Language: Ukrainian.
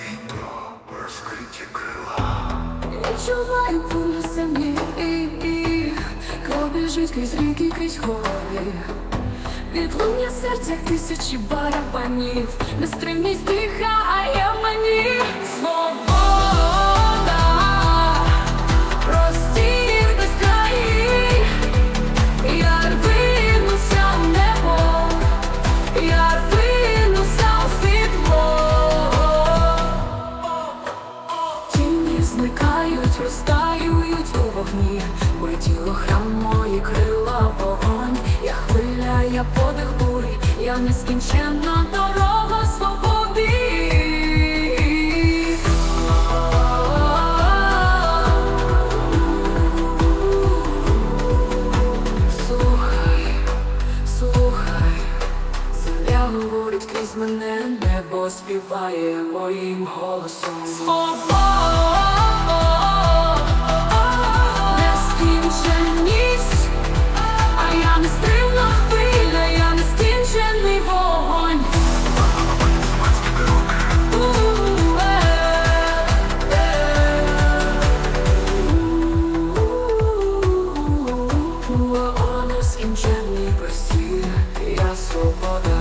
вітру розкриті крила. Відчуваю пулю землі, і, і кров крізь ріки, крізь гори. Відлуння серця тисячі барабанів, не стримність дихає. Зникають, розтаюють у вогні. Моє тіло храм, мої крила вогонь. Я хвиля, я подих бурі, я нескінченна дорога свободи. Слухай, слухай, земля говорить крізь мене, небо співає моїм голосом. Нескінченість, свобода.